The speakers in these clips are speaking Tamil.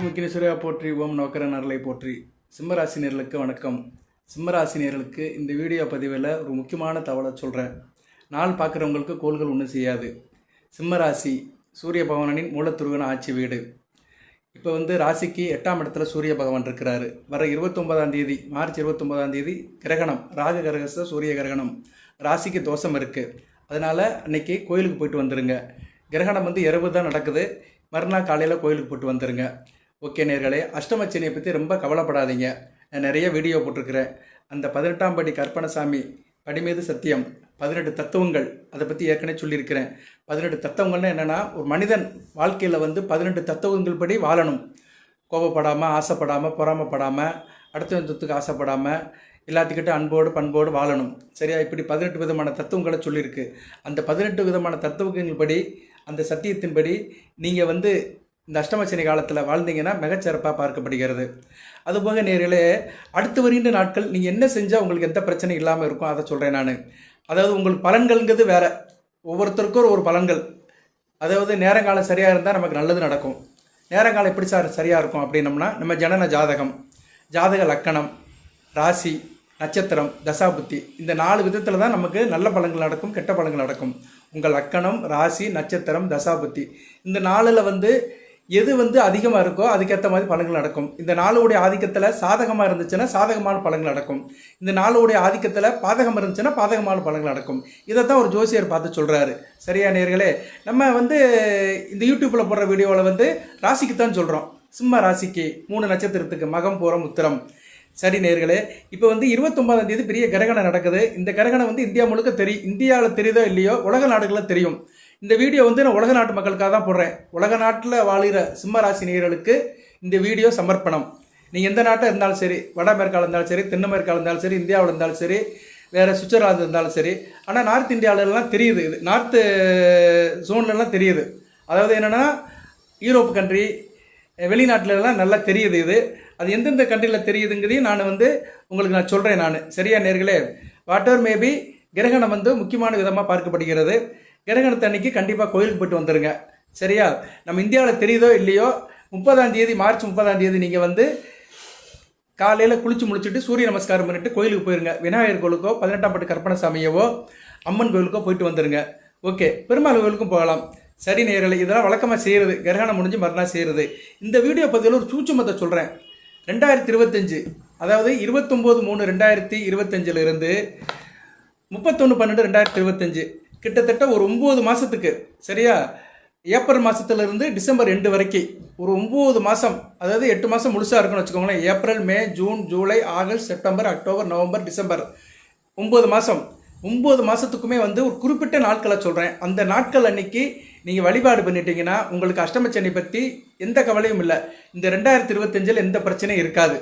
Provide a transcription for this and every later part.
ஓம் விக்னேஸ்வரா போற்றி ஓம் நோக்கர நரலை போற்றி. சிம்மராசினியர்களுக்கு வணக்கம். சிம்மராசினியர்களுக்கு இந்த வீடியோ பதிவில் ஒரு முக்கியமான தகவலை சொல்கிறேன் நாள் பார்க்குறவங்களுக்கு கோள்கள் ஒன்றும் செய்யாது. சிம்மராசி சூரிய பகவானின் மூலத்துருவன ஆட்சி வீடு. இப்போ வந்து ராசிக்கு எட்டாம் இடத்துல சூரிய பகவான் இருக்கிறாரு. வர இருபத்தொன்பதாம் தேதி மார்ச் இருபத்தொன்பதாம் தேதி கிரகணம் ராக கிரகச சூரிய கிரகணம். ராசிக்கு தோஷம் இருக்குது அதனால் அன்னைக்கு கோயிலுக்கு போயிட்டு வந்துடுங்க கிரகணம் வந்து இரவு தான் நடக்குது. மறுநாள் காலையில் கோயிலுக்கு போட்டு வந்துடுங்க ஓகே நேர்களே அஷ்டமச்சனியை பற்றி ரொம்ப கவலைப்படாதீங்க. நான் நிறைய வீடியோ போட்டிருக்கிறேன். அந்த பதினெட்டாம் படி கற்பனசாமி படிமீது சத்தியம் பதினெட்டு தத்துவங்கள் அதை பற்றி ஏற்கனவே சொல்லியிருக்கிறேன். பதினெட்டு தத்துவங்கள்னால் என்னென்னா ஒரு மனிதன் வாழ்க்கையில் வந்து பதினெட்டு தத்துவங்கள் படி வாழணும். கோபப்படாமல் ஆசைப்படாமல் பொறாமப்படாமல் அடுத்த சொத்துக்கு ஆசைப்படாமல் எல்லாத்துக்கிட்ட அன்போடு பண்போடு வாழணும். சரியா? இப்படி பதினெட்டு விதமான தத்துவங்களை சொல்லியிருக்கு. அந்த பதினெட்டு விதமான தத்துவங்கள் படி அந்த சத்தியத்தின்படி நீங்கள் வந்து இந்த அஷ்டமசனி காலத்தில் வாழ்ந்தீங்கன்னா மிகச்சிறப்பாக பார்க்கப்படுகிறது. அதுபோக நேரிலே அடுத்து வருகின்ற நாட்கள் நீங்கள் என்ன செஞ்சால் உங்களுக்கு எந்த பிரச்சனையும் இல்லாமல் இருக்கும் அதை சொல்கிறேன் நான். அதாவது உங்களுக்கு பலன்கள்ங்கிறது வேறு. ஒவ்வொருத்தருக்கும் ஒரு பலன்கள். அதாவது நேரங்காலம் சரியாக இருந்தால் நமக்கு நல்லது நடக்கும். நேரங்காலம் எப்படி சார் சரியாக இருக்கும் அப்படின்னம்னா நம்ம ஜனன ஜாதகம் ஜாதக லக்கணம் ராசி நட்சத்திரம் தசாபுத்தி. இந்த நாலு விதத்தில் தான் நமக்கு நல்ல பலன்கள் நடக்கும் கெட்ட பலன்கள் நடக்கும். உங்கள் லக்கணம் ராசி நட்சத்திரம் தசாபுத்தி. இந்த நாளில் வந்து எது வந்து அதிகமாக இருக்கோ அதுக்கேற்ற மாதிரி பலன்கள் நடக்கும். இந்த நாளுடைய ஆதிக்கத்தில் சாதகமாக இருந்துச்சுன்னா சாதகமான பலன்கள் நடக்கும். இந்த நாளுடைய ஆதிக்கத்தில் பாதகம் இருந்துச்சுன்னா பாதகமான பலன்கள் நடக்கும். இதை தான் ஒரு ஜோசியர் பார்த்து சொல்கிறாரு சரியா நேர்களே? நம்ம வந்து இந்த யூடியூப்பில் போடுற வீடியோவில் வந்து ராசிக்கு தான் சொல்கிறோம் சிம்ம ராசிக்கு மூணு நட்சத்திரத்துக்கு மகம் பூரம் உத்திரம். சரி நேர்களே இப்போ வந்து இருபத்தொம்பதாம் தேதி பெரிய கிரகணம் நடக்குது. இந்த கிரகணம் வந்து இந்தியா முழுக்க தெரியும். இந்தியாவில் தெரியுதோ இல்லையோ உலக நாடுகளில் தெரியும். இந்த வீடியோ வந்து நான் உலக நாட்டு மக்களுக்காக தான் போடுறேன். உலக நாட்டில் வாழ்கிற சிம்ம ராசி நேயர்களுக்கு இந்த வீடியோ சமர்ப்பணம். நீங்கள் எந்த நாட்டில் இருந்தாலும் சரி வட அமெரிக்காவில் இருந்தாலும் சரி தென் அமெரிக்காவில் இருந்தாலும் சரி இந்தியாவில் இருந்தாலும் சரி வேறு சுவிட்சர்லாந்து இருந்தாலும் சரி. ஆனால் நார்த் இந்தியாவிலலாம் தெரியுது. இது நார்த்து ஜோன்லலாம் தெரியுது. அதாவது என்னென்னா யூரோப் கண்ட்ரி வெளிநாட்டிலலாம் நல்லா தெரியுது இது. அது எந்தெந்த கண்ட்ரியில் தெரியுதுங்கிறதையும் நான் வந்து உங்களுக்கு நான் சொல்கிறேன் நான். சரியா நேர்களே? வாட் எவர் மேபி கிரகணம் வந்து முக்கியமான விதமாக பார்க்கப்படுகிறது. கிரகணத்தை அன்னைக்கு கண்டிப்பாக கோயிலுக்கு போயிட்டு வந்துடுங்க சரியா? நம்ம இந்தியாவில் தெரியுதோ இல்லையோ முப்பதாம் தேதி மார்ச் முப்பதாம் தேதி நீங்கள் வந்து காலையில் குளிச்சு முடிச்சுட்டு சூரிய நமஸ்காரம் பண்ணிட்டு கோயிலுக்கு போயிருங்க. விநாயகர் கோயிலுக்கோ பதினெட்டாம் பட்டு கற்பனசாமியவோ அம்மன் கோயிலுக்கோ போயிட்டு வந்துடுங்க ஓகே பெருமாள் கோயிலுக்கும் போகலாம். சரி நேரலை இதெல்லாம் வழக்கமாக செய்கிறது கிரகணம் முடிஞ்சு மறுநாள் செய்கிறது இந்த வீடியோ பதிவில் ஒரு சூட்சுமத்தை சொல்கிறேன் ரெண்டாயிரத்தி இருபத்தஞ்சு அதாவது இருபத்தொம்போது மூணு ரெண்டாயிரத்தி இருபத்தஞ்சிலிருந்து முப்பத்தொன்று பன்னெண்டு ரெண்டாயிரத்தி இருபத்தஞ்சு. கிட்டத்தட்ட ஒரு ஒம்பது மாதத்துக்கு சரியா? ஏப்ரல் மாதத்துலேருந்து டிசம்பர் ரெண்டு வரைக்கும் ஒரு ஒம்பது மாதம் அதாவது எட்டு மாதம் முழுசாக இருக்குன்னு வச்சுக்கோங்களேன். April May June July August September October November December. ஒம்பது மாதம் ஒம்பது மாதத்துக்குமே வந்து ஒரு குறிப்பிட்ட நாட்களை சொல்கிறேன் அந்த நாட்கள் அன்னைக்கு நீங்கள் வழிபாடு பண்ணிட்டீங்கன்னா உங்களுக்கு அஷ்டமச்சனை பற்றி எந்த கவலையும் இல்லை. இந்த ரெண்டாயிரத்தி இருபத்தஞ்சில் எந்த பிரச்சனையும் இருக்காது.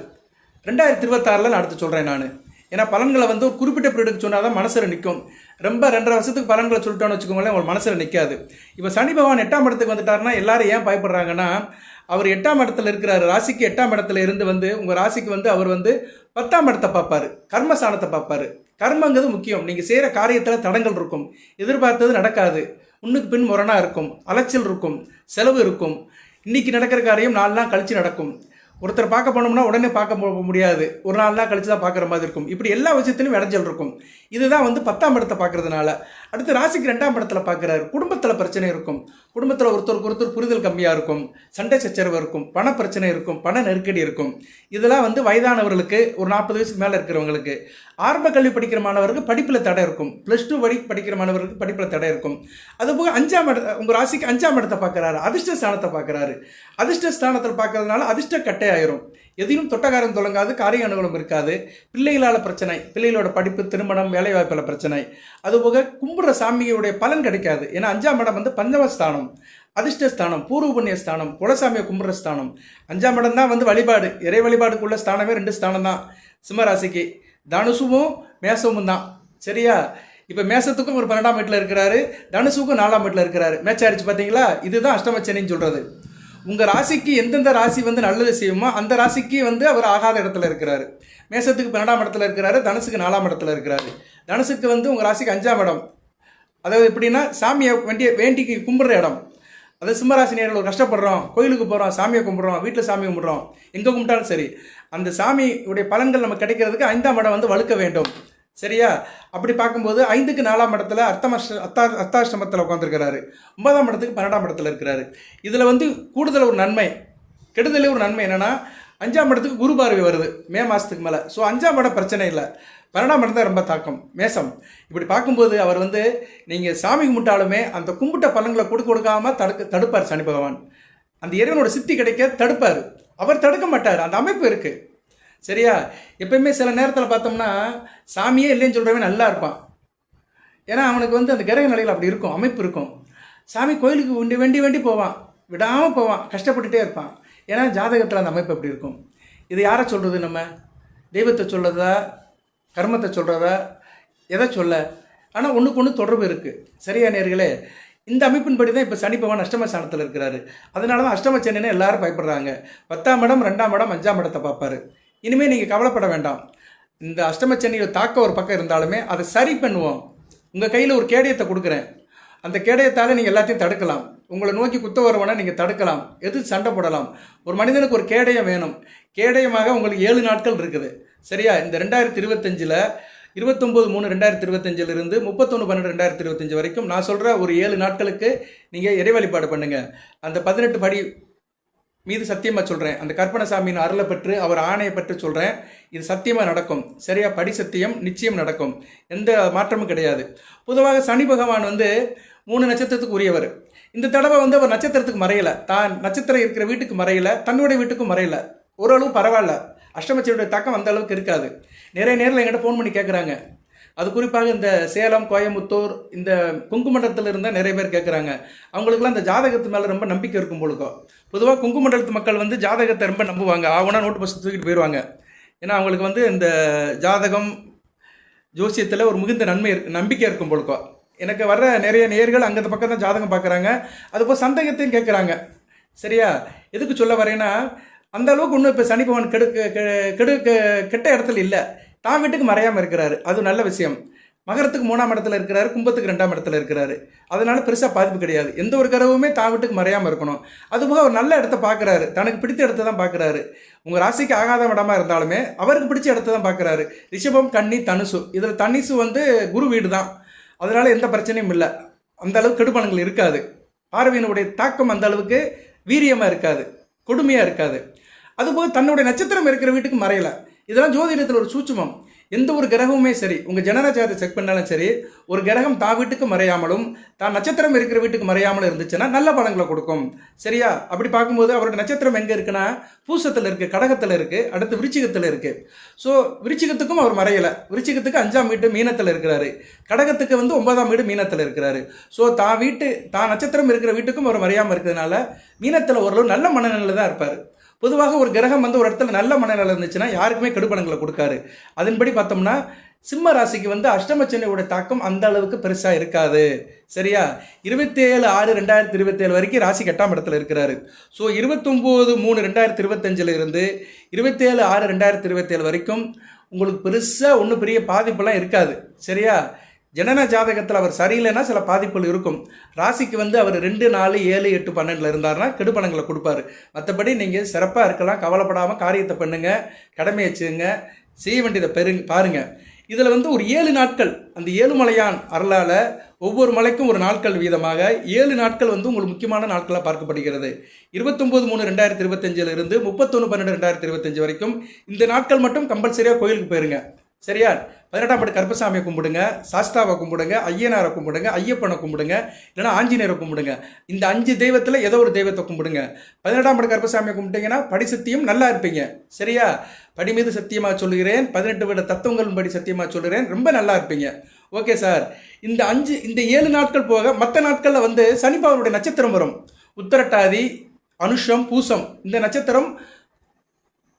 ரெண்டாயிரத்தி இருபத்தாறில் நான் அடுத்து சொல்கிறேன் நான். ஏன்னா பலன்களை வந்து ஒரு குறிப்பிட்ட பீரியடுக்கு சொன்னால் தான் மனசில் நிற்கும் ரொம்ப ரெண்டரை வருஷத்துக்கு பலன்களை சொல்லிட்டோன்னு வச்சுக்கோங்களேன் உங்களுக்கு மனசில் நிற்காது இப்போ சனி பகவான் எட்டாம் இடத்துக்கு வந்துட்டாருன்னா எல்லாரும் ஏன் பயப்படுறாங்கன்னா அவர் எட்டாம் இடத்துல இருக்கிறாரு. ராசிக்கு எட்டாம் இடத்துல இருந்து வந்து உங்கள் ராசிக்கு வந்து அவர் வந்து பத்தாம் இடத்தை பார்ப்பாரு. கர்மஸ்தானத்தை பார்ப்பார். கர்மங்கிறது முக்கியம். நீங்கள் செய்கிற காரியத்தில் தடங்கள் இருக்கும். எதிர்பார்த்தது நடக்காது. முன்னுக்கு பின் முரணாக இருக்கும். அலைச்சல் இருக்கும். செலவு இருக்கும். இன்றைக்கி நடக்கிற காரியம் நாலு நாள் கழிச்சு நடக்கும். ஒருத்தர் பார்க்க போனோம்னா உடனே பார்க்க போக முடியாது. ஒரு நாள் தான் கழிச்சு தான் பார்க்குற மாதிரி இருக்கும். இப்படி எல்லா விஷயத்திலும் இடைஞ்சல் இருக்கும். இதுதான் வந்து பத்தாம் இடத்தை பார்க்கறதுனால. அடுத்து ராசிக்கு ரெண்டாம் இடத்துல பார்க்குறாரு. குடும்பத்தில் பிரச்சனை இருக்கும். குடும்பத்தில் ஒருத்தருக்கு ஒருத்தர் புரிதல் கம்மியாக இருக்கும். சண்டை சச்சரவு இருக்கும். பண பிரச்சனை இருக்கும். பண நெருக்கடி இருக்கும். இதெல்லாம் வந்து வயதானவர்களுக்கு ஒரு நாற்பது வயசுக்கு மேலே இருக்கிறவங்களுக்கு. ஆரம்ப கல்வி படிக்கிற மாணவருக்கு படிப்பில் தடை இருக்கும். ப்ளஸ் டூ படி படிக்கிற மாணவருக்கு படிப்பில் தடை இருக்கும். அதுபோக அஞ்சாம் இட உங்கள் ராசிக்கு அஞ்சாம் இடத்தை பார்க்குறாரு. அதிர்ஷ்ட ஸ்தானத்தை பார்க்குறாரு. அதிர்ஷ்ட ஸ்தானத்தில் பார்க்கறதுனால அதிர்ஷ்ட கட்டை ஆயிரும். எதையும் தொட்டகாரம் தொடங்காது காரிய அனுகூலம் இருக்காது. பிள்ளைகளால் பிரச்சனை பிள்ளைகளோட படிப்பு திருமணம் வேலைவாய்ப்பில் பிரச்சனை. அதுபோக கும்பிட்ற சாமியுடைய பலன் கிடைக்காது. ஏன்னா அஞ்சாம் இடம் வந்து பஞ்சமஸ்தானம் அதிர்ஷ்டஸ்தானம் பூர்வ புண்ணிய ஸ்தானம் குலசாமியை கும்புற ஸ்தானம். அஞ்சாம் இடம் தான் வந்து வழிபாடு. இறை வழிபாடுக்குள்ள ஸ்தானமே ரெண்டு ஸ்தானம் தான். சிம்மராசிக்கு தனுசுவும் மேசமும் தான். சரியா? இப்போ மேசத்துக்கும் ஒரு பன்னெண்டாம் வீட்டில் இருக்கிறாரு தனுசுக்கும் நாலாம் வீட்டில் இருக்கிறாரு. மேட்ச் ஆயிடுச்சு பார்த்தீங்களா இதுதான் அஷ்டமச்சனின்னு சொல்கிறது உங்கள் ராசிக்கு எந்தெந்த ராசி வந்து நல்லது செய்யுமோ அந்த ராசிக்கு வந்து அவர் ஆகாத இடத்துல இருக்கிறாரு. மேசத்துக்கு பன்னெண்டாம் இடத்துல இருக்கிறாரு தனுசுக்கு நாலாம் இடத்துல இருக்கிறாரு. தனுசுக்கு வந்து உங்கள் ராசிக்கு அஞ்சாம் இடம். அதாவது எப்படின்னா சாமியை வேண்டிய வேண்டிக்கு கும்பிட்ற இடம். அது சிம்மராசினியர்கள் ஒரு கஷ்டப்படுறோம் கோயிலுக்கு போகிறோம் சாமியை கும்பிட்றோம் வீட்டில் சாமி கும்பிட்றோம் எங்கே கும்பிட்டாலும் சரி. அந்த சாமியுடைய பலன்கள் நமக்கு கிடைக்கிறதுக்கு ஐந்தாம் இடம் வந்து வலுக்க வேண்டும். சரியா? அப்படி பார்க்கும்போது ஐந்துக்கு நாலாம் இடத்துல அர்த்தமஷ்ட அத்தா அர்த்தாஷ்டமத்தில் உட்காந்துருக்கிறாரு ஒன்பதாம் இடத்துக்கு பன்னெண்டாம் இடத்துல இருக்கிறாரு. இதில் வந்து கூடுதல் ஒரு நன்மை கெடுதலே ஒரு நன்மை என்னென்னா அஞ்சாம் இடத்துக்கு குரு பார்வை வருது மே மாதத்துக்கு மேலே. ஸோ அஞ்சாம் இடம் பிரச்சனை இல்லை. பன்னெண்டாம் இடம் தான் ரொம்ப தாக்கம் மேசம். இப்படி பார்க்கும்போது அவர் வந்து நீங்கள் சாமி கும்பிட்டாலுமே அந்த கும்பிட்ட பலன்களை கொடுக்க கொடுக்காம தடுக்க தடுப்பார் சனி பகவான். அந்த இறைவனோட சித்தி கிடைக்க தடுப்பார். அவர் தடுக்க மாட்டார் அந்த அமைப்பு இருக்குது சரியா? எப்பயுமே சில நேரத்தில் பார்த்தோம்னா சாமியே இல்லைன்னு சொல்கிறவன் நல்லா இருப்பான். ஏன்னா அவனுக்கு வந்து அந்த கிரக நிலையில் அப்படி இருக்கும் அமைப்பு இருக்கும். சாமி கோயிலுக்கு உண்டி வேண்டி வேண்டி போவான். விடாமல் போவான் கஷ்டப்பட்டுட்டே இருப்பான். ஏன்னா ஜாதகத்தில் அந்த அமைப்பு அப்படி இருக்கும். இது யாரை சொல்கிறது நம்ம? தெய்வத்தை சொல்கிறதா கர்மத்தை சொல்கிறதா எதை சொல்ல? ஆனால் ஒன்றுக்கு ஒன்று தொடர்பு இருக்குது சரியா நேர்களே? இந்த அமைப்பின்படி தான் இப்போ சனி பகவான் அஷ்டம ஸ்தானத்தில் இருக்கிறாரு. அதனால தான் அஷ்டம சனின்னு எல்லாரும் பயப்படுறாங்க. பத்தாம் இடம் ரெண்டாம் இடம் அஞ்சாம் இடத்தை பார்ப்பாரு. இனிமேல் நீங்கள் கவலைப்பட வேண்டாம். இந்த அஷ்டமச்சனியில் தாக்க ஒரு பக்கம் இருந்தாலுமே அதை சரி பண்ணுவோம். உங்கள் கையில் ஒரு கேடயத்தை கொடுக்குறேன். அந்த கேடயத்தால் நீங்கள் எல்லாத்தையும் தடுக்கலாம். உங்களை நோக்கி குத்த வருவனை நீங்கள் தடுக்கலாம். எது சண்டை போடலாம். ஒரு மனிதனுக்கு ஒரு கேடயம் வேணும். கேடயமாக உங்களுக்கு ஏழு நாட்கள் இருக்குது. சரியா? இந்த ரெண்டாயிரத்தி இருபத்தஞ்சில் இருபத்தொம்போது மூணு ரெண்டாயிரத்தி இருபத்தஞ்சிலிருந்து முப்பத்தொன்று பன்னெண்டு ரெண்டாயிரத்தி இருபத்தஞ்சி வரைக்கும் நான் சொல்கிற ஒரு ஏழு நாட்களுக்கு நீங்கள் இறை வழிபாடு பண்ணுங்கள் அந்த பதினெட்டு படி மீது சத்தியமாக சொல்கிறேன் அந்த கற்பனசாமியின் அருளை பெற்று அவர் ஆணையை பற்றி சொல்கிறேன் இது சத்தியமாக நடக்கும். சரியா? படி சத்தியம் நிச்சயம் நடக்கும். எந்த மாற்றமும் கிடையாது. பொதுவாக சனி பகவான் வந்து மூணு நட்சத்திரத்துக்கு உரியவர். இந்த தடவை வந்து அவர் நட்சத்திரத்துக்கு மறையலை. தான் நட்சத்திரம் இருக்கிற வீட்டுக்கு மறையலை. தன்னுடைய வீட்டுக்கும் மறையலை. ஓரளவு பரவாயில்ல. அஷ்டமச்சியுடைய தாக்கம் அந்த அளவுக்கு இருக்காது. நிறைய நேரில் என்கிட்ட ஃபோன் பண்ணி கேட்குறாங்க அது குறிப்பாக இந்த சேலம் கோயம்புத்தூர் இந்த குங்குமண்டலத்தில் இருந்தால் நிறைய பேர் கேட்குறாங்க அவங்களுக்குலாம் அந்த ஜாதகத்து மேலே ரொம்ப நம்பிக்கை இருக்கும் பொழுதுக்கோ பொதுவாக குங்குமண்டலத்து மக்கள் வந்து ஜாதகத்தை ரொம்ப நம்புவாங்க. ஆகுனா நோட்டு பஸ் தூக்கிட்டு போயிடுவாங்க ஏன்னா அவங்களுக்கு வந்து இந்த ஜாதகம் ஜோசியத்தில் ஒரு மிகுந்த நன்மை நம்பிக்கை இருக்கும் பொழுக்கோ எனக்கு வர்ற நிறைய நேர்கள் அங்கே பக்கம் தான் ஜாதகம் பார்க்குறாங்க அதுபோல் சந்தேகத்தையும் கேட்குறாங்க சரியா? எதுக்கு சொல்ல வரேன்னா அந்த அளவுக்கு இன்னும் இப்போ சனி பகவான் கெடுக்க கெ- கெடு கெட்ட இடத்துல இல்லை. தான் வீட்டுக்கு மறையாமல் இருக்கிறாரு. அது நல்ல விஷயம். மகரத்துக்கு மூணாம் இடத்துல இருக்கிறாரு கும்பத்துக்கு ரெண்டாம் இடத்துல இருக்கிறாரு. அதனால பெருசாக பாதிப்பு கிடையாது. எந்த ஒரு கரவுமே தான் வீட்டுக்கு மறையாமல் இருக்கணும். அதுபோக அவர் நல்ல இடத்த பார்க்குறாரு. தனக்கு பிடித்த இடத்த தான் பார்க்குறாரு. உங்கள் ராசிக்கு ஆகாத இடமா இருந்தாலுமே அவருக்கு பிடிச்ச இடத்த தான் பார்க்குறாரு. ரிஷபம் கன்னி தனுசு. இதில் தனிசு வந்து குரு வீடு தான். அதனால எந்த பிரச்சனையும் இல்லை. அந்த அளவுக்கு இருக்காது. பார்வையினுடைய தாக்கம் அந்த அளவுக்கு வீரியமாக இருக்காது. கொடுமையாக இருக்காது. அதுபோக தன்னுடைய நட்சத்திரம் இருக்கிற வீட்டுக்கு மறையலை. இதெல்லாம் ஜோதிடத்தில் ஒரு சூட்சுமம். எந்த ஒரு கிரகமுமே சரி உங்கள் ஜனனஜாதத்தை செக் பண்ணாலும் சரி ஒரு கிரகம் தான் வீட்டுக்கு மறையாமலும் தான் நட்சத்திரம் இருக்கிற வீட்டுக்கு மறையாமலும் இருந்துச்சுன்னா நல்ல பலன்களை கொடுக்கும். சரியா? அப்படி பார்க்கும்போது அவரோட நட்சத்திரம் எங்கே இருக்குன்னா பூசத்தில் இருக்குது கடகத்தில் இருக்குது அடுத்து விருச்சிகத்தில் இருக்குது ஸோ விருச்சிகத்துக்கும் அவர் மறையலை. விருச்சிகத்துக்கு அஞ்சாம் வீட்டு மீனத்தில் இருக்கிறாரு. கடகத்துக்கு வந்து ஒன்பதாம் வீடு மீனத்தில் இருக்கிறாரு. ஸோ தான் வீட்டு தான் நட்சத்திரம் இருக்கிற வீட்டுக்கும் அவர் மறையாமல் இருக்கிறதுனால மீனத்தில் ஓரளவு நல்ல மனநிலையில் தான் இருப்பார். பொதுவாக ஒரு கிரகம் வந்து ஒரு இடத்துல நல்ல மனநிலை இருந்துச்சுன்னா யாருக்குமே கெடுபலங்களை கொடுக்காரு அதன்படி பார்த்தோம்னா சிம்ம ராசிக்கு வந்து அஷ்டமச்சனையோட தாக்கம் அந்த அளவுக்கு பெருசாக இருக்காது. சரியா? இருபத்தி ஏழு ஆறு ரெண்டாயிரத்தி இருபத்தேழு வரைக்கும் ராசி கெட்டாம் இடத்துல இருக்கிறாரு. ஸோ இருபத்தொம்போது மூணு ரெண்டாயிரத்தி இருபத்தஞ்சில் இருந்து இருபத்தேழு ஆறு ரெண்டாயிரத்தி இருபத்தேழு வரைக்கும் உங்களுக்கு பெருசாக ஒன்றும் பெரிய பாதிப்பெல்லாம் இருக்காது. சரியா? ஜனன ஜாதகத்தில் அவர் சரியில்லைன்னா சில பாதிப்புகள் இருக்கும். ராசிக்கு வந்து அவர் ரெண்டு நாலு ஏழு எட்டு பன்னெண்டில் இருந்தார்னா கெடுபணங்களை கொடுப்பாரு. மற்றபடி நீங்கள் சிறப்பாக இருக்கலாம் கவலைப்படாமல் காரியத்தை பண்ணுங்கள் கடமையை செய்யுங்க செய்ய வேண்டியதை பெரு பாருங்க. இதில் வந்து ஒரு ஏழு நாட்கள் அந்த ஏழுமலையான் அருளால் ஒவ்வொரு மலைக்கும் ஒரு நாட்கள் வீதமாக ஏழு நாட்கள் வந்து உங்களுக்கு முக்கியமான நாட்களாக பார்க்கப்படுகிறது. இருபத்தொம்போது மூணு ரெண்டாயிரத்தி இருபத்தஞ்சிலிருந்து முப்பத்தொன்று பன்னெண்டு ரெண்டாயிரத்தி இருபத்தஞ்சு வரைக்கும் இந்த நாட்கள் மட்டும் கம்பல்சரியாக கோயிலுக்கு போயிருங்க. சரியா? பதினெட்டாம் பட்டு கருப்பசாமியை கும்பிடுங்க சாஸ்தாவை கும்பிடுங்க ஐயனாரை கும்பிடுங்க ஐயப்பனை கும்பிடுங்க இல்லைன்னா ஆஞ்சநேயரை கும்பிடுங்க. இந்த அஞ்சு தெய்வத்தில் ஏதோ ஒரு தெய்வத்தை கும்பிடுங்க. பதினெட்டாம் பட்டு கருப்பசாமியை கும்பிட்டீங்கன்னா படி சத்தியம் நல்லா இருப்பீங்க. சரியா? படி மீது சத்தியமாக சொல்லுகிறேன் பதினெட்டு விட தத்துவங்கள் படி சத்தியமாக சொல்லுகிறேன் ரொம்ப நல்லா இருப்பீங்க. Okay sir. இந்த அஞ்சு இந்த ஏழு நாட்கள் போக மற்ற நாட்களில் வந்து சனிப்பாவருடைய நட்சத்திரம் வரும். உத்தரட்டாதி அனுஷம் பூசம் இந்த நட்சத்திரம்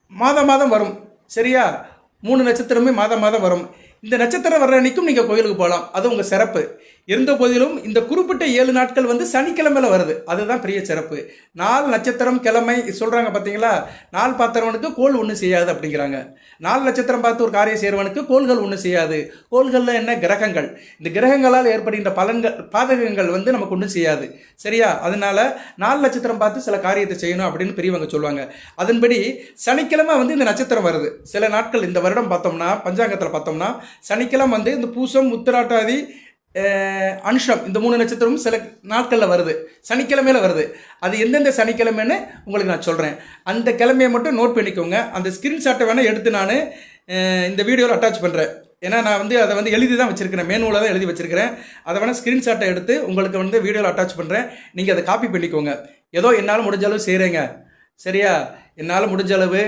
மாதம் மாதம் வரும். சரியா? மூணு நட்சத்திரமே மாதம் மாதம் வரும். இந்த நட்சத்திரம் வர்ற அன்னைக்கும் நீங்கள் கோயிலுக்கு போகலாம். அது உங்கள் சிறப்பு. இருந்த போதிலும் இந்த குறிப்பிட்ட ஏழு நாட்கள் வந்து சனிக்கிழமையில் வருது. அதுதான் பெரிய சிறப்பு. நாலு நட்சத்திரம் கிழமை சொல்கிறாங்க பார்த்தீங்களா நாள் பார்த்தவனுக்கு கோள் ஒன்றும் செய்யாது அப்படிங்கிறாங்க. நாலு நட்சத்திரம் பார்த்து ஒரு காரியம் செய்கிறவனுக்கு கோள்கள் ஒன்றும் செய்யாது. கோள்களில் என்ன? கிரகங்கள். இந்த கிரகங்களால் ஏற்படுகின்ற பலன்கள் பாதகங்கள் வந்து நமக்கு ஒன்றும் செய்யாது. சரியா? அதனால நாலு நட்சத்திரம் பார்த்து சில காரியத்தை செய்யணும் அப்படின்னு பெரியவங்க சொல்லுவாங்க. அதன்படி சனிக்கிழமை வந்து இந்த நட்சத்திரம் வருது. சில நாட்கள் இந்த வருடம் பார்த்தோம்னா பஞ்சாங்கத்தில் பார்த்தோம்னா சனிக்கிழமை வந்து இந்த பூசம் உத்திராட்டாதி அனுஷம் இந்த மூணு நட்சத்திரமும் சில நாட்களில் வருது. சனிக்கிழமையில் வருது. அது எந்தெந்த சனிக்கிழமைன்னு உங்களுக்கு நான் சொல்கிறேன் அந்த கிழமையை மட்டும் நோட் பண்ணிக்கோங்க. அந்த ஸ்க்ரீன்ஷாட்டை வேணால் எடுத்து நான் இந்த வீடியோவில் அட்டாச் பண்ணுறேன் ஏன்னா நான் வந்து அதை வந்து எழுதி தான் வச்சுருக்கிறேன். மேனுவில் தான் எழுதி வச்சுருக்கிறேன். அதை வேணால் ஸ்க்ரீன்ஷாட்டை எடுத்து உங்களுக்கு வந்து வீடியோவில் அட்டாச் பண்ணுறேன் நீங்கள் அதை காப்பி பண்ணிக்கோங்க. ஏதோ என்னால் முடிஞ்ச அளவு செய்கிறேங்க சரியா? என்னால் முடிஞ்ச அளவு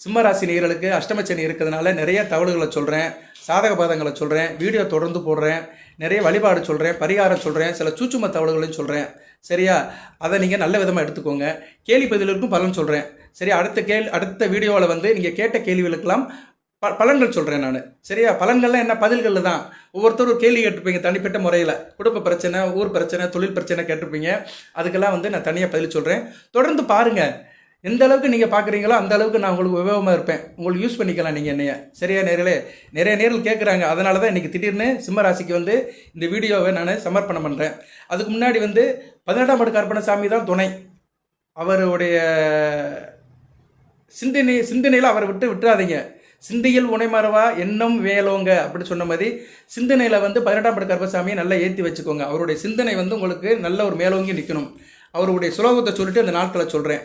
சிம்மராசி நேர்களுக்கு அஷ்டமச்சனி இருக்கிறதுனால நிறைய தகவல்களை சொல்கிறேன் சாதக பாதங்களை சொல்கிறேன் வீடியோ தொடர்ந்து போடுறேன் நிறைய வழிபாடு சொல்கிறேன் பரிகாரம் சொல்கிறேன் சில சூச்சும தகவல்களையும் சொல்கிறேன் சரியா? அதை நீங்கள் நல்ல விதமாக எடுத்துக்கோங்க. கேள்வி பதிலுக்கும் பலன் சொல்கிறேன் சரி அடுத்த கேள் அடுத்த வீடியோவில் வந்து நீங்கள் கேட்ட கேள்விகளுக்கெல்லாம் ப பலன்கள் சொல்கிறேன் நான். சரியா? பலன்கள்லாம் என்ன? பதில்கள் தான். ஒவ்வொருத்தரும் கேள்வி கேட்டிருப்பீங்க தனிப்பட்ட முறையில். குடும்ப பிரச்சனை ஊர் பிரச்சனை தொழில் பிரச்சனை கேட்டிருப்பீங்க. அதுக்கெல்லாம் வந்து நான் தனியாக பதில் சொல்கிறேன் தொடர்ந்து பாருங்கள் எந்த அளவுக்கு நீங்கள் பார்க்குறீங்களோ அந்த அளவுக்கு நான் உங்களுக்கு உபயோகமாக இருப்பேன். உங்களுக்கு யூஸ் பண்ணிக்கலாம் நீங்கள் என்னைய. சரியா நேரிலே நிறைய நேரில் கேட்குறாங்க அதனால தான் இன்றைக்கி திடீர்னு சிம்மராசிக்கு வந்து இந்த வீடியோவை நான் சமர்ப்பணம் பண்ணுறேன் அதுக்கு முன்னாடி வந்து பதினெட்டாம் படு கற்பனசாமி தான் துணை. அவருடைய சிந்தனை சிந்தனையில் அவரை விட்டு விட்டுறாதீங்க. சிந்தையில் உனைமறவா எண்ணம் வேலோங்க அப்படின்னு சொன்ன மாதிரி சிந்தனையில் வந்து பதினெட்டாம் படு கருப்பசாமியை நல்லா ஏற்றி வச்சுக்கோங்க. அவருடைய சிந்தனை வந்து உங்களுக்கு நல்ல ஒரு மேலோங்கி நிற்கணும் அவருடைய சுலோகத்தை சொல்லிட்டு அந்த நாட்களை சொல்கிறேன்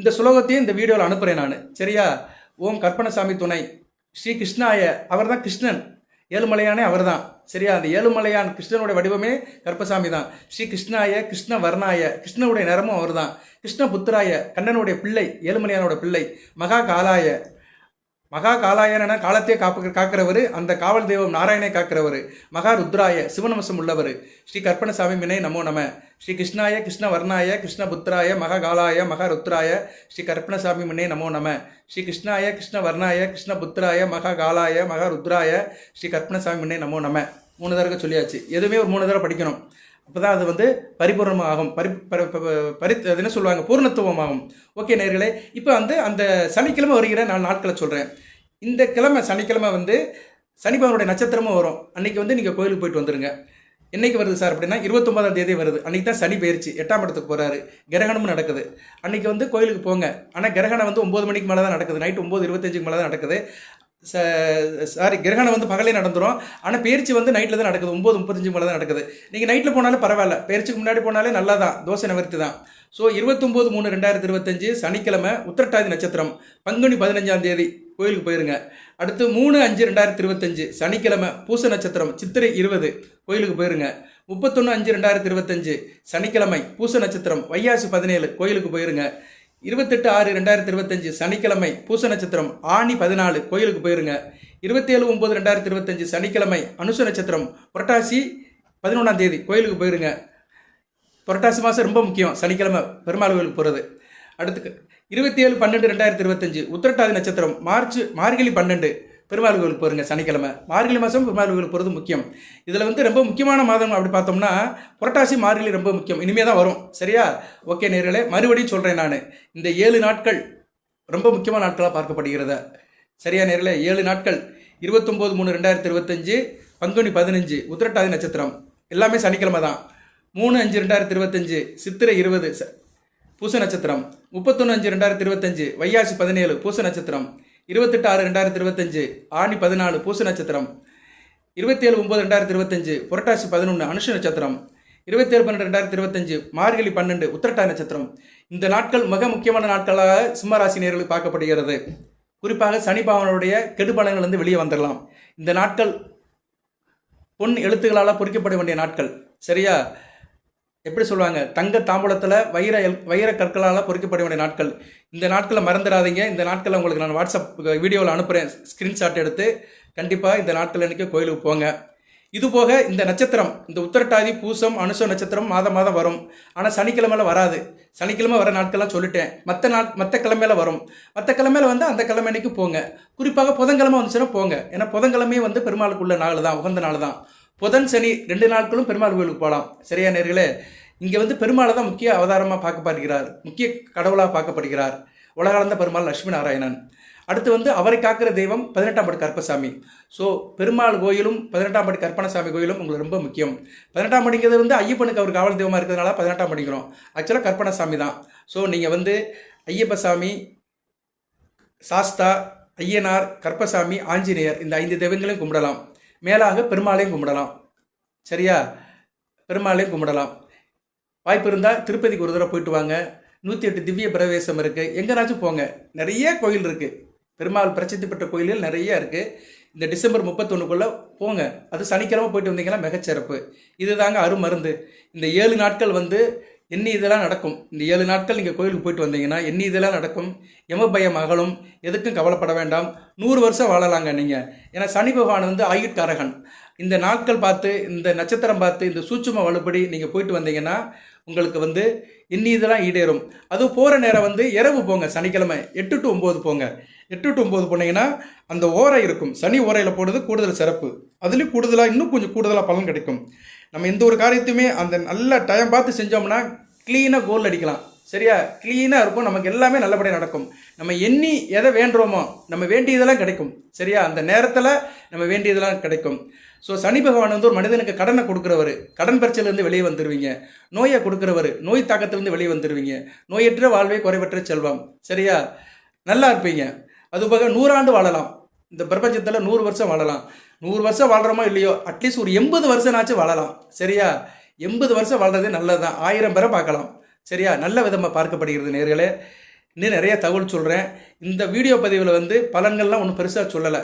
இந்த சுலோகத்தையும் இந்த வீடியோவில் அனுப்புகிறேன் நான். சரியா? ஓம் கற்பனசாமி துணை. ஸ்ரீ கிருஷ்ணாய அவர் தான் கிருஷ்ணன். ஏழுமலையானே அவர் தான் சரியா? அந்த ஏழுமலையான் கிருஷ்ணனுடைய வடிவமே கற்பசாமி தான் ஸ்ரீ கிருஷ்ணாய கிருஷ்ண வர்ணாய கிருஷ்ணனுடைய நிறமும் அவர் தான் கிருஷ்ண புத்திராய கண்ணனுடைய பிள்ளை ஏழுமலையானோட பிள்ளை மகா காலாய மகா காலாயன காலத்தையே காப்பு காக்கிறவர் அந்த காவல் தெய்வம் நாராயணை காக்கிறவர். மகா ருத்ராய சிவநமசம் உள்ளவர். ஸ்ரீ கற்பனசாமி வினை நமோ நம. ஸ்ரீ கிருஷ்ணாய கிருஷ்ண வர்ணாய கிருஷ்ண புத்திராய மகா காலாய மகா ருத்ராய. ஸ்ரீ கற்பனசாமி வினை நமோ நம. ஸ்ரீ கிருஷ்ணாய கிருஷ்ண வர்ணாய கிருஷ்ண புத்திராய மகா காலாய மகா ருத்ராய. ஸ்ரீ கற்பனசாமி வினை நமோ நம. மூணு தடவை சொல்லியாச்சு. எதுவுமே ஒரு மூணு தடவை படிக்கணும். அப்போ தான் அது வந்து பரிபூர்ணமாகும். பரி பரி அது என்ன சொல்லுவாங்க? பூர்ணத்துவமாகும். ஓகே நேர்களே இப்போ வந்து அந்த சனிக்கிழமை வருகிற நான் நாட்களை சொல்கிறேன் இந்த கிழமை சனிக்கிழமை வந்து சனிபவனுடைய நட்சத்திரமும் வரும். அன்றைக்கி வந்து நீங்கள் கோயிலுக்கு போயிட்டு வந்துருங்க. என்றைக்கு வருது சார் அப்படின்னா இருபத்தொம்பதாம் தேதி வருது. அன்றைக்கி தான் சனி பயிற்சி. எட்டாம் இடத்துக்கு போகிறாரு கிரகணமும் நடக்குது. அன்றைக்கி வந்து கோயிலுக்கு போங்க. ஆனால் கிரகணம் வந்து ஒம்பது மணிக்கு மேலே தான் நடக்குது. நைட் ஒம்பது இருபத்தஞ்சுக்கு மேலே தான் நடக்குது. சாரி கிரகணம் வந்து பகலே நடந்துரும். ஆனால் பயிற்சி வந்து நைட்டில் தான் நடக்குது. ஒம்பது முப்பத்தஞ்சு மேலே தான் நடக்குது நீங்கள் நைட்டில் போனாலும் பரவாயில்ல. பேர்ச்சிக்கு முன்னாடி போனாலே நல்லா தான் தோசை நிவர்த்தி தான். ஸோ இருபத்தொம்போது மூணு ரெண்டாயிரத்தி இருபத்தஞ்சு சனிக்கிழமை உத்திரட்டாதி நட்சத்திரம். பங்குனி பதினஞ்சாம் தேதி கோயிலுக்கு போயிருங்க. அடுத்து மூணு அஞ்சு ரெண்டாயிரத்தி இருபத்தஞ்சு சனிக்கிழமை பூச நட்சத்திரம் சித்திரை இருபது கோயிலுக்கு போயிருங்க. முப்பத்தொன்று அஞ்சு ரெண்டாயிரத்தி இருபத்தஞ்சு சனிக்கிழமை பூச நட்சத்திரம் வையாசு பதினேழு கோயிலுக்கு போயிருங்க. இருபத்தெட்டு ஆறு ரெண்டாயிரத்தி இருபத்தஞ்சு சனிக்கிழமை பூச நட்சத்திரம் ஆணி பதினாலு கோயிலுக்கு போயிருங்க. இருபத்தேழு ஒம்பது ரெண்டாயிரத்தி இருபத்தஞ்சு சனிக்கிழமை அனுச நட்சத்திரம் புரட்டாசி பதினொன்றாம் தேதி கோயிலுக்கு போயிருங்க. புரட்டாசி மாதம் ரொம்ப முக்கியம். சனிக்கிழமை பெருமாள் கோயிலுக்கு போகிறது அடுத்து இருபத்தி ஏழு பன்னெண்டு ரெண்டாயிரத்தி இருபத்தஞ்சு உத்திரட்டாதி நட்சத்திரம் மார்ச் மார்கழி பன்னெண்டு பெருமாள் கோயிலுக்கு போகிறங்க சனிக்கிழமை. மார்கழி மாதம் பெருமாள் கோயிலுக்கு போகிறது முக்கியம். இதில் வந்து ரொம்ப முக்கியமான மாதம் அப்படி பார்த்தோம்னா புரட்டாசி மார்கழி ரொம்ப முக்கியம். இனிமே தான் வரும். சரியா? ஓகே நேர்களே மறுபடியும் சொல்கிறேன் நான். இந்த ஏழு நாட்கள் ரொம்ப முக்கியமான நாட்களாக பார்க்கப்படுகிறத. சரியா நேரில் ஏழு நாட்கள். இருபத்தொம்போது மூணு ரெண்டாயிரத்தி இருபத்தஞ்சு பங்குனி பதினஞ்சு உத்திரட்டாதி நட்சத்திரம். எல்லாமே சனிக்கிழமை தான். மூணு அஞ்சு ரெண்டாயிரத்தி இருபத்தஞ்சு சித்திரை இருபது ச- பூச நட்சத்திரம். முப்பத்தொன்று அஞ்சு ரெண்டாயிரத்தி இருபத்தஞ்சு வையாசி பதினேழு பூச நட்சத்திரம். இருபத்தெட்டு ஆறு ரெண்டாயிரத்தி இருபத்தஞ்சு ஆணி பதினாலு பூச நட்சத்திரம். இருபத்தேழு ஒம்பது ரெண்டாயிரத்தி இருபத்தஞ்சு புரட்டாசி பதினொன்று அனுஷ நட்சத்திரம். இருபத்தேழு பன்னெண்டு ரெண்டாயிரத்தி இருபத்தஞ்சு மார்கழி பன்னெண்டு உத்திரட்டா நட்சத்திரம். இந்த நாட்கள் மிக முக்கியமான நாட்களாக சிம்மராசி நேர்களுக்கு பார்க்கப்படுகிறது. குறிப்பாக சனி பகவானுடைய கெடுபலங்கள் வந்து வெளியே வந்துடலாம். இந்த நாட்கள் பொன் எழுத்துக்களால் பொறிக்கப்பட வேண்டிய நாட்கள். சரியா? எப்படி சொல்லுவாங்க? தங்க தாம்பூலத்தில் வைர எல்- வைர கற்களால் பொறிக்கப்பட வேண்டிய நாட்கள். இந்த நாட்களை மறந்துடாதீங்க. இந்த நாட்களை உங்களுக்கு நான் வாட்ஸ்அப் வீடியோவில் அனுப்புகிறேன் ஸ்க்ரீன்ஷாட் எடுத்து கண்டிப்பாக இந்த நாட்கள் இன்றைக்கி கோயிலுக்கு போங்க. இது போக இந்த நட்சத்திரம் இந்த உத்தரட்டாதி பூசம் அனுசம் நட்சத்திரம் மாதம் மாதம் வரும். ஆனால் சனிக்கிழமையில் வராது. சனிக்கிழமை வர நாட்கள்லாம் சொல்லிட்டேன். மற்ற நாள் மற்ற கிழமையில வரும். மற்ற கிழமையில வந்து அந்த கிழமை அன்னைக்கு போங்க. குறிப்பாக புதன்கிழமை வந்துச்சுன்னா போங்க. ஏன்னா புதன்கிழமையே வந்து பெருமாளுக்குள்ள நாள் தான் உகந்த நாள் தான் புதன் சனி ரெண்டு நாட்களும் பெருமாள் கோயிலுக்கு போகலாம். சரியா நேர்களே? இங்கே வந்து பெருமாளை தான் முக்கிய அவதாரமாக பார்க்கப்படுகிறார். முக்கிய கடவுளாக பார்க்கப்படுகிறார். உலகளந்த பெருமாள் லட்சுமி நாராயணன். அடுத்து வந்து அவரை காக்கிற தெய்வம் பதினெட்டாம் படி கற்பசாமி ஸோ பெருமாள் கோயிலும் பதினெட்டாம் படி கற்பனசாமி கோயிலும் உங்களுக்கு ரொம்ப முக்கியம். பதினெட்டாம் படிங்கிறது வந்து ஐயப்பனுக்கு அவர் காவல் தெய்வமாக இருக்கிறதுனால பதினெட்டாம் படிக்கிறோம் ஆக்சுவலாக கற்பனசாமி தான். ஸோ நீங்கள் வந்து ஐயப்பசாமி சாஸ்தா ஐயனார் கற்பசாமி ஆஞ்சநேயர் இந்த ஐந்து தெய்வங்களையும் கும்பிடலாம். மேலாக பெருமாளையும் கும்பிடலாம். சரியா? பெருமாளையும் கும்பிடலாம். வாய்ப்பு இருந்தால் திருப்பதிக்கு ஒரு தடவை போயிட்டு வாங்க. நூற்றி எட்டு திவ்ய பிரவேசம் இருக்குது எங்கேனாச்சும் போங்க. நிறைய கோயில் இருக்குது பெருமாள் பிரசித்தி பெற்ற கோயில்கள் நிறைய இருக்குது இந்த டிசம்பர் முப்பத்தொன்னுக்குள்ளே போங்க. அது சனிக்கிழமை போயிட்டு வந்தீங்கன்னா மிகச்சிறப்பு. இது தாங்க அருமருந்து. இந்த ஏழு நாட்கள் வந்து எண்ணி இதெல்லாம் நடக்கும்? இந்த ஏழு நாட்கள் நீங்கள் கோயிலுக்கு போயிட்டு வந்தீங்கன்னா எண்ணி இதெல்லாம் நடக்கும்? எம பயம் அகலும். எதுக்கும் கவலைப்பட வேண்டாம். நூறு வருஷம் வாழலாங்க நீங்கள் ஏன்னா சனி பகவான் வந்து ஆயுட்காரகன். இந்த நாட்கள் பார்த்து இந்த நட்சத்திரம் பார்த்து இந்த சூட்சும வலுப்படி நீங்கள் போயிட்டு வந்தீங்கன்னா உங்களுக்கு வந்து எண்ணி இதெல்லாம் ஈடேறும். அதுவும் போகிற நேரம் வந்து இரவு போங்க சனிக்கிழமை. எட்டு டு ஒம்பது போங்க. எட்டு டு ஒம்பது போனீங்கன்னா அந்த ஓரை இருக்கும். சனி ஓரையில் போடுறது கூடுதல் சிறப்பு. அதுலேயும் கூடுதலாக இன்னும் கொஞ்சம் கூடுதலாக பலன் கிடைக்கும். நம்ம எந்த ஒரு காரியத்தையுமே அந்த நல்ல டைம் பார்த்து செஞ்சோம்னா க்ளீனாக கோல் அடிக்கலாம். சரியா? க்ளீனாக இருக்கும். நமக்கு எல்லாமே நல்லபடியாக நடக்கும். நம்ம எண்ணி எதை வேண்டுறோமோ நம்ம வேண்டியதெல்லாம் கிடைக்கும். சரியா? அந்த நேரத்தில் நம்ம வேண்டியதெல்லாம் கிடைக்கும். ஸோ சனி பகவான் வந்து ஒரு மனிதனுக்கு கடனை கொடுக்குறவர். கடன் பிரச்சனையிலேருந்து வெளியே வந்துடுவீங்க நோயை கொடுக்குறவர். நோய் தாக்கத்திலேருந்து வெளியே வந்துடுவீங்க நோயற்ற வாழ்வே குறைவற்ற செல்வம். சரியா? நல்லா இருப்பீங்க. அது போக நூறாண்டு வாழலாம். இந்த பிரபஞ்சத்தில் நூறு வருஷம் வாழலாம். நூறு வருஷம் வாழ்கிறோமோ இல்லையோ? அட்லீஸ்ட் ஒரு எண்பது வருஷம்னாச்சும் வாழலாம். சரியா? எண்பது வருஷம் வாழ்றது நல்லது தான் ஆயிரம் பேரை பார்க்கலாம். சரியா? நல்ல விதமாக பார்க்கப்படுகிறது நேர்களே. இன்னும் நிறைய தகவல் சொல்கிறேன் இந்த வீடியோ பதிவில் வந்து பலன்கள்லாம் ஒன்றும் பெருசாக சொல்லலை.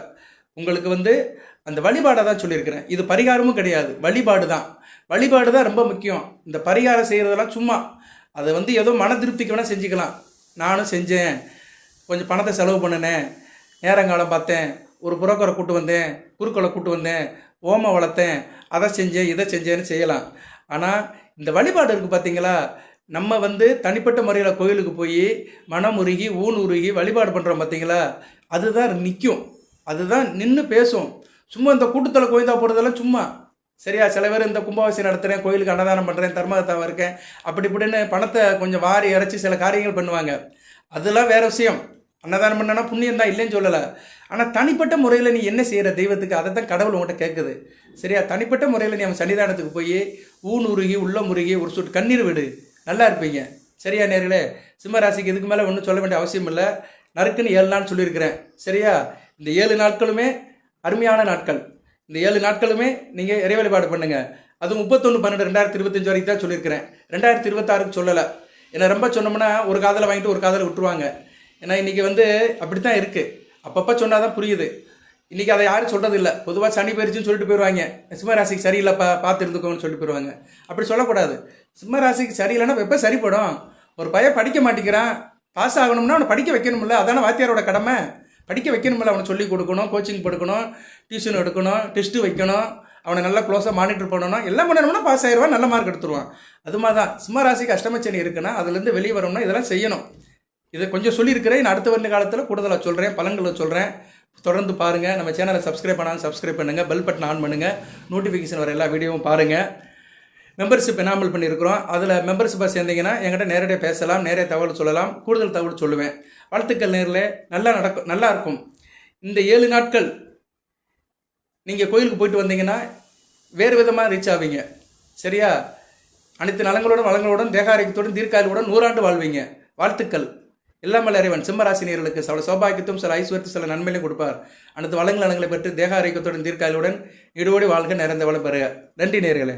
உங்களுக்கு வந்து அந்த வழிபாடை தான் சொல்லியிருக்கிறேன். இது பரிகாரமும் கிடையாது. வழிபாடு தான். வழிபாடு தான் ரொம்ப முக்கியம். இந்த பரிகாரம் செய்கிறதெல்லாம் சும்மா. அதை வந்து ஏதோ மன திருப்திக்கு வேணால் செஞ்சுக்கலாம். நானும் செஞ்சேன். கொஞ்சம் பணத்தை செலவு பண்ணினேன். நேரங்காலம் பார்த்தேன். ஒரு புரோக்கரை கூட்டு வந்தேன். குறுக்களை கூட்டு வந்தேன். ஓமம் வளர்த்தேன். அதை செஞ்சேன் இதை செஞ்சேன்னு செய்யலாம். ஆனால் இந்த வழிபாடு இருக்குது பார்த்தீங்களா நம்ம வந்து தனிப்பட்ட முறையில் கோயிலுக்கு போய் மனம் உருகி ஊன் உருகி வழிபாடு பண்ணுறோம் பார்த்தீங்களா அதுதான் நிற்கும் அதுதான் நின்று பேசும். சும்மா இந்த கூட்டத்தில் கோயிந்தா போடுறதெல்லாம் சும்மா. சரியா சில பேர் இந்த கும்பாவாசி நடத்துகிறேன் கோயிலுக்கு அன்னதானம் பண்ணுறேன் தர்மதத்தாவை இருக்கேன் அப்படி இப்படின்னு பணத்தை கொஞ்சம் வாரி இறைச்சி சில காரியங்கள் பண்ணுவாங்க. அதெல்லாம் வேறு விஷயம். அன்னதானம் பண்ணனா புண்ணியம் தான் இல்லைன்னு சொல்லலை. ஆனால் தனிப்பட்ட முறையில் நீ என்ன செய்கிற தெய்வத்துக்கு அதை தான் கடவுள் உங்கள்கிட்ட கேட்குது சரியா? தனிப்பட்ட முறையில் நீ அவன் சன்னிதானத்துக்கு போய் ஊன் உருகி உள்ள முருகி ஒரு சொட்டு கண்ணீர் விடு. நல்லா இருப்பீங்க. சரியா நேர்களே? சிம்மராசிக்கு இதுக்கு மேலே ஒன்றும் சொல்ல வேண்டிய அவசியம் இல்லை. நறுக்குன்னு ஏழு நாள் சொல்லியிருக்கிறேன். சரியா? இந்த ஏழு நாட்களுமே அருமையான நாட்கள். இந்த ஏழு நாட்களுமே நீங்கள் இறை வழிபாடு பண்ணுங்கள் அது முப்பத்தொன்று பன்னெண்டு ரெண்டாயிரத்தி இருபத்தஞ்சு வரைக்கும் தான் சொல்லியிருக்கிறேன். ரெண்டாயிரத்தி இருபத்தாறுக்கு சொல்லலை. ஏன்னா ரொம்ப சொன்னோம்னா ஒரு காதலை வாங்கிட்டு ஒரு காதலை விட்டுருவாங்க. ஏன்னா இன்றைக்கி வந்து அப்படி தான் இருக்குது அப்பப்போ சொன்னால் தான் புரியுது. இன்றைக்கி அதை யாரும் சொல்கிறது இல்லை பொதுவாக சனி பயிற்சின்னு சொல்லிட்டு போயிடுவாங்க சிம்மராசிக்கு சரியில்லைப்பா பார்த்து இருந்துக்கோங்கன்னு சொல்லிட்டு போயிடுவாங்க அப்படி சொல்லக்கூடாது. சிம்மராசிக்கு சரியில்லைன்னா எப்போ சரிப்படும். ஒரு பையன் படிக்க மாட்டேங்கிறான். பாஸ் ஆகணும்னா அவனை படிக்க வைக்கணும்ல. அதான வாத்தியாரோட கடமை. படிக்க வைக்கணும்ல. அவனை சொல்லி கொடுக்கணும் கோச்சிங் கொடுக்கணும் டியூஷன் எடுக்கணும் டெஸ்ட்டு வைக்கணும். அவனை நல்லா க்ளோஸாக மானிட்டர் பண்ணணும். எல்லாம் பண்ணணும்னா பாஸ் ஆயிடுவான் நல்ல மார்க் எடுத்துருவான். அது மாதிரி தான் சிம்மராசிக்கு அஷ்டமச்சனி இருக்குன்னா அதுலேருந்து வெளியே வரணும்னா இதெல்லாம் செய்யணும். இதை கொஞ்சம் சொல்லியிருக்கிறேன். நான் அடுத்த வருட காலத்தில் கூடுதலாக சொல்கிறேன் பலன்களை சொல்கிறேன் தொடர்ந்து பாருங்கள் நம்ம சேனலை சப்ஸ்கிரைப் பண்ணாலும் சப்ஸ்கிரைப் பண்ணுங்கள் பெல் பட்டன் ஆன் பண்ணுங்கள் நோட்டிஃபிகேஷன் வர எல்லா வீடியோவும் பாருங்கள் மெம்பர்ஷிப் எனாமல் பண்ணியிருக்கிறோம். அதில் மெம்பர்ஷிப்பாக சேர்ந்தீங்கன்னா என்கிட்ட நேரடியாக பேசலாம். நேரே தகவல் சொல்லலாம். கூடுதல் தகவல் சொல்லுவேன். வாழ்த்துக்கள் நேரில். நல்லா நடக்கும் நல்லா இருக்கும். இந்த ஏழு நாட்கள் நீங்கள் கோயிலுக்கு போயிட்டு வந்தீங்கன்னா வேறு விதமாக ரீச் ஆவீங்க. சரியா? அனைத்து நலங்களோடும் வளங்களோடும் தேகாரிக்கத்துடன் தீர்க்காயுடன் நூறாண்டு வாழ்வீங்க. வாழ்த்துக்கள். இல்லாமல் இறைவன் சிம்மராசினியர்களுக்கு சில சௌபாகியத்தும் சில ஐஸ்வர்த்து சில நன்மையிலும் கொடுப்பார். அனைத்து வளங்கள் நலங்களை பெற்று தேக ஆரோக்கியத்துடன் தீர்க்காயுடன் இடுவோடி வாழ்க நிறைந்த வளம் பெறுக. நன்றி நேர்களே